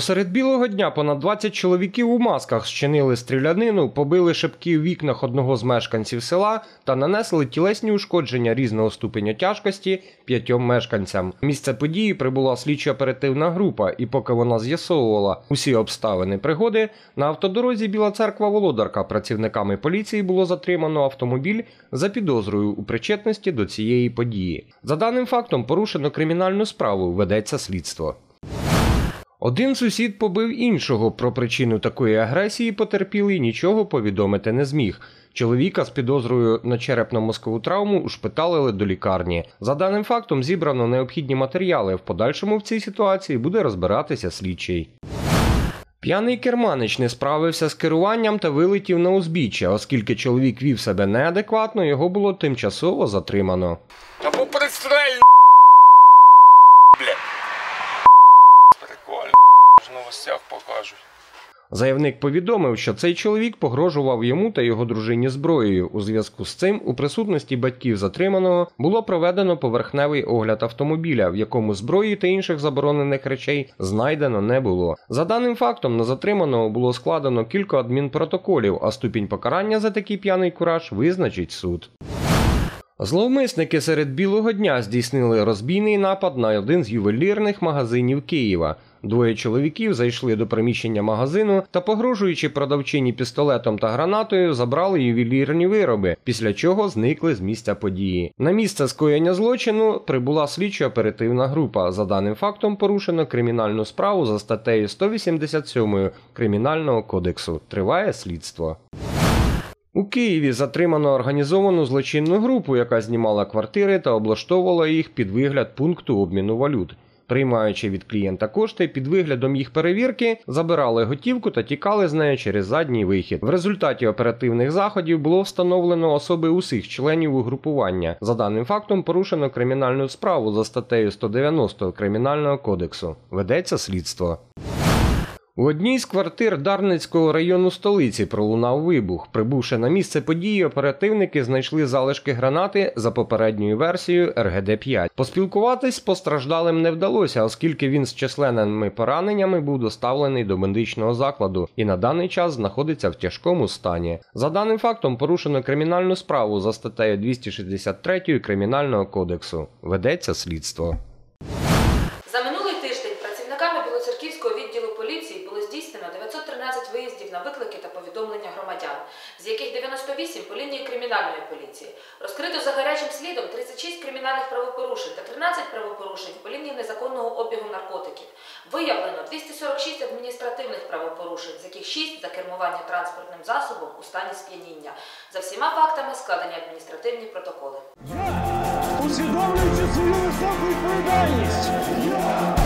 Посеред білого дня понад 20 чоловіків у масках зчинили стрілянину, побили шибки в вікнах одного з мешканців села та нанесли тілесні ушкодження різного ступеня тяжкості п'ятьом мешканцям. Місце події прибула слідчо-оперативна група, і поки вона з'ясовувала усі обставини пригоди, на автодорозі Біла церква Володарка працівниками поліції було затримано автомобіль за підозрою у причетності до цієї події. За даним фактом порушено кримінальну справу, ведеться слідство. Один сусід побив іншого. Про причину такої агресії потерпілий нічого повідомити не зміг. Чоловіка з підозрою на черепно-мозкову травму ушпиталили до лікарні. За даним фактом зібрано необхідні матеріали. В подальшому в цій ситуації буде розбиратися слідчий. П'яний керманич не справився з керуванням та вилетів на узбіччя, оскільки чоловік вів себе неадекватно, його було тимчасово затримано. Або пристрель, новостях покажуть. Заявник повідомив, що цей чоловік погрожував йому та його дружині зброєю. У зв'язку з цим, у присутності батьків затриманого було проведено поверхневий огляд автомобіля, в якому зброї та інших заборонених речей знайдено не було. За даним фактом, на затриманого було складено кілька адмінпротоколів, а ступінь покарання за такий п'яний кураж визначить суд. Зловмисники серед білого дня здійснили розбійний напад на один з ювелірних магазинів Києва. Двоє чоловіків зайшли до приміщення магазину та, погрожуючи продавчині пістолетом та гранатою, забрали ювелірні вироби, після чого зникли з місця події. На місце скоєння злочину прибула слідчо-оперативна група. За даним фактом порушено кримінальну справу за статтею 187 Кримінального кодексу. Триває слідство. У Києві затримано організовану злочинну групу, яка знімала квартири та облаштовувала їх під вигляд пункту обміну валют. Приймаючи від клієнта кошти, під виглядом їх перевірки забирали готівку та тікали з нею через задній вихід. В результаті оперативних заходів було встановлено особи усіх членів угрупування. За даним фактом порушено кримінальну справу за статтею 190 Кримінального кодексу. Ведеться слідство. У одній з квартир Дарницького району столиці пролунав вибух. Прибувши на місце події, оперативники знайшли залишки гранати за попередньою версією РГД-5. Поспілкуватись з постраждалим не вдалося, оскільки він з численними пораненнями був доставлений до медичного закладу і на даний час знаходиться в тяжкому стані. За даним фактом порушено кримінальну справу за статтею 263 Кримінального кодексу. Ведеться слідство. За минулий тиждень працівниками Білоцерківського відділу поліції було здійснено 913 виїздів на виклики та повідомлення громадян, з яких 98 по лінії кримінальної поліції. Розкрито за гарячим слідом 36 кримінальних правопорушень та 13 правопорушень по лінії незаконного обігу наркотиків. Виявлено 246 адміністративних правопорушень, з яких 6 за кермування транспортним засобом у стані сп'яніння. За всіма фактами складені адміністративні протоколи. Усвідомлюючи свою високу відповідальність.